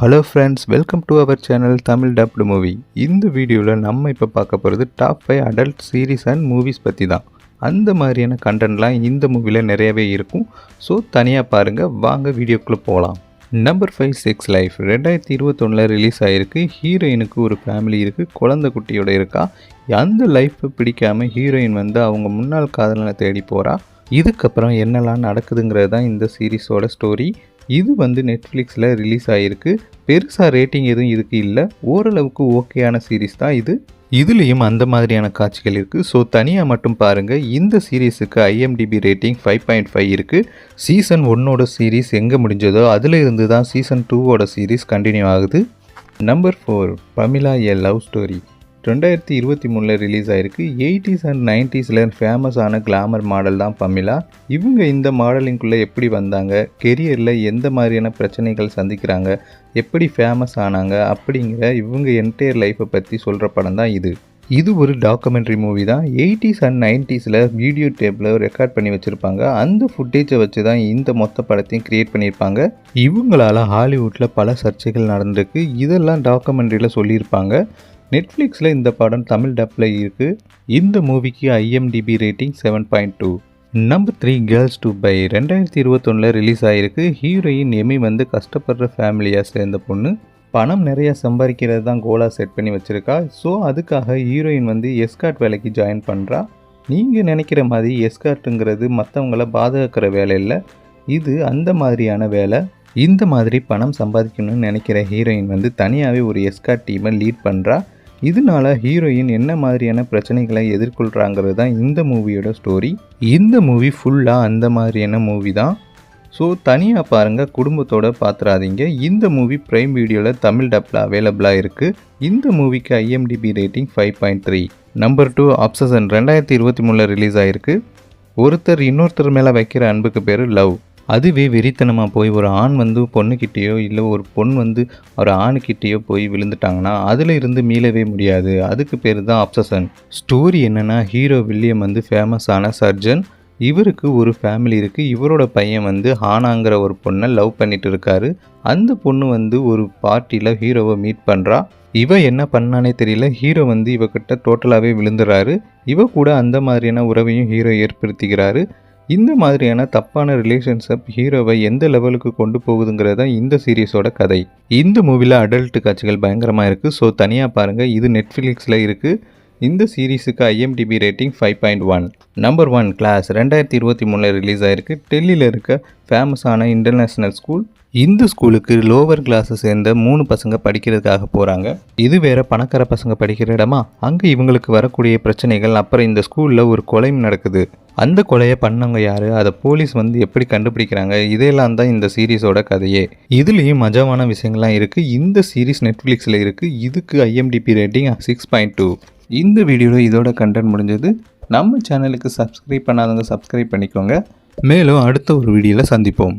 Hello friends welcome to our channel Tamil dubbed movie இந்த வீடியோவில் நம்ம இப்போ பார்க்க போகிறது top five adult series and movies பற்றி தான். அந்த மாதிரியான கண்டென்ட்லாம் இந்த மூவியில் நிறையவே இருக்கும். ஸோ தனியாக பாருங்கள் வாங்க வீடியோக்குள்ளே போகலாம் நம்பர் ஃபைவ் சிக்ஸ் லைஃப் ரெண்டாயிரத்தி இருபத்தொன்னில் ரிலீஸ் ஆகிருக்கு ஹீரோயினுக்கு ஒரு ஃபேமிலி இருக்குது குழந்தை குட்டியோட இருக்கா? அந்த லைஃப்பை பிடிக்காம ஹீரோயின் வந்து அவங்க முன்னாள் காதலனை தேடி போகிறா இதுக்கப்புறம் என்னெல்லாம் நடக்குதுங்கிறது தான் இந்த சீரிஸோட ஸ்டோரி இது வந்து நெட்ஃப்ளிக்ஸில் ரிலீஸ் ஆகிருக்கு பெருசாக ரேட்டிங் எதுவும் இதுக்கு இல்லை. ஓரளவுக்கு ஓகேயான சீரிஸ் தான் இது. இதுலேயும் அந்த மாதிரியான காட்சிகள் இருக்குது ஸோ தனியாக மட்டும் பாருங்கள் இந்த சீரீஸுக்கு IMDb rating five point five இருக்குது சீசன் ஒன்னோட சீரீஸ் எங்கே முடிஞ்சதோ அதில் இருந்து தான் சீசன் டூவோட சீரீஸ் கண்டினியூ ஆகுது. Number four Pamela a love story ரெண்டாயிரத்தி இருபத்தி மூணில் ரிலீஸ் ஆயிருக்கு. எயிட்டிஸ் அண்ட் நைன்டிஸில் ஃபேமஸான கிளாமர் மாடல் தான் பமிலா. இவங்க இந்த மாடலிங்குள்ளே எப்படி வந்தாங்க? கெரியரில் எந்த மாதிரியான பிரச்சனைகள் சந்திக்கிறாங்க? எப்படி ஃபேமஸ் ஆனாங்க? அப்படிங்கிற இவங்க என்டையர் லைஃப்பை பற்றி சொல்கிற படம் தான் இது. இது ஒரு டாக்குமெண்ட்ரி மூவி தான். எயிட்டிஸ் அண்ட் நைன்டிஸில் வீடியோ டேப்பில் ரெக்கார்ட் பண்ணி வச்சுருப்பாங்க. அந்த ஃபுட்டேஜை வச்சு தான் இந்த மொத்த படத்தையும் க்ரியேட் பண்ணியிருப்பாங்க. இவங்களால் ஹாலிவுட்டில் பல சர்ச்சைகள் நடந்திருக்கு. இதெல்லாம் டாக்குமெண்ட்ரியில் சொல்லியிருப்பாங்க. நெட்ஃப்ளிக்ஸில் இந்த படம் தமிழ் டப்பில் இருக்குது இந்த மூவிக்கு IMDb rating seven point two number three girls two by ரெண்டாயிரத்தி இருபத்தொன்னில் ரிலீஸ் ஆகிருக்கு ஹீரோயின் எமி வந்து கஷ்டப்படுற ஃபேமிலியாக சேர்ந்த பொண்ணு. பணம் நிறையா சம்பாதிக்கிறது தான் கோலாக செட் பண்ணி வச்சுருக்கா. ஸோ அதுக்காக ஹீரோயின் வந்து எஸ்கார்ட் வேலைக்கு ஜாயின் பண்ணுறா நீங்கள் நினைக்கிற மாதிரி எஸ்கார்ட்டுங்கிறது மற்றவங்கள பாதுகாக்கிற வேலை இல்லை. இது அந்த மாதிரியான வேலை. இந்த மாதிரி பணம் சம்பாதிக்கணும்னு நினைக்கிற ஹீரோயின் வந்து தனியாகவே ஒரு எஸ்கார்ட் டீமை லீட் பண்ணுறா இதனால ஹீரோயின் என்ன மாதிரியான பிரச்சனைகளை எதிர்கொள்கிறாங்கிறது தான் இந்த மூவியோட ஸ்டோரி இந்த மூவி ஃபுல்லாக அந்த மாதிரியான மூவி தான். ஸோ தனியாக பாருங்கள் குடும்பத்தோட பார்த்துறாதீங்க இந்த மூவி ப்ரைம் வீடியோவில் தமிழ் டப்பில் அவைலபிளாக இருக்குது இந்த மூவிக்கு IMDb rating five point three number two obsession ரெண்டாயிரத்தி இருபத்தி மூணில் ரிலீஸ் ஆகிருக்கு ஒருத்தர் இன்னொருத்தர் மேலே வைக்கிற அன்புக்கு பேர் லவ் அதுவே வெறித்தனமாக போய் ஒரு ஆண் வந்து பொண்ணுக்கிட்டேயோ இல்லை ஒரு பொண் வந்து ஒரு ஆணுக்கிட்டேயோ போய் விழுந்துட்டாங்கன்னா அதில் இருந்து மீளவே முடியாது. அதுக்கு பேர் தான் அப்சசன் ஸ்டோரி என்னென்னா ஹீரோ வில்லியம் வந்து ஃபேமஸான சர்ஜன் இவருக்கு ஒரு ஃபேமிலி இருக்குது இவரோட பையன் வந்து ஹானாங்கிற ஒரு பொண்ணை லவ் பண்ணிட்டு இருக்காரு. அந்த பொண்ணு வந்து ஒரு பார்ட்டியில் ஹீரோவை மீட் பண்ணுறா இவ என்ன பண்ணானே தெரியல. ஹீரோ வந்து இவகிட்ட டோட்டலாகவே விழுந்துறாரு. இவ கூட அந்த மாதிரியான உறவையும் ஹீரோ ஏற்படுத்திக்கிறாரு. இந்த மாதிரியான தப்பான ரிலேஷன்ஷிப் ஹீரோவை எந்த லெவலுக்கு கொண்டு போகுதுங்கிறது தான் இந்த சீரியஸோட கதை. இந்த மூவியில் அடல்ட் காட்சிகள் பயங்கரமாக இருக்குது ஸோ தனியாக பாருங்கள் இது நெட்ஃப்ளிக்ஸில் இருக்குது இந்த சீரீஸுக்கு IMDb rating five point one number one class ரெண்டாயிரத்தி இருபத்தி மூணில் ரிலீஸ் ஆயிருக்கு. டெல்லியில் இருக்க ஃபேமஸான இன்டர்நேஷ்னல் ஸ்கூல் இந்த ஸ்கூலுக்கு லோவர் கிளாஸை சேர்ந்த மூணு பசங்க படிக்கிறதுக்காக போகிறாங்க இது வேற பணக்கார பசங்க படிக்கிற இடமா? அங்கே இவங்களுக்கு வரக்கூடிய பிரச்சனைகள் அப்புறம் இந்த ஸ்கூலில் ஒரு கொலையும் நடக்குது. அந்த கொலையை பண்ணவங்க யார்? அதை போலீஸ் வந்து எப்படி கண்டுபிடிக்கிறாங்க? இதெல்லாம் தான் இந்த சீரீஸோட கதையே. இதுலேயும் மஜாவான விஷயங்கள்லாம் இருக்குது இந்த சீரீஸ் நெட்ஃப்ளிக்ஸில் இருக்குது இதுக்கு IMDb rating six point two இந்த வீடியோவில் இதோட கண்டென்ட் முடிஞ்சது. நம்ம சேனலுக்கு சப்ஸ்கிரைப் பண்ணாதவங்க சப்ஸ்கிரைப் பண்ணிக்கோங்க. மேலும் அடுத்த ஒரு வீடியோவில் சந்திப்போம்.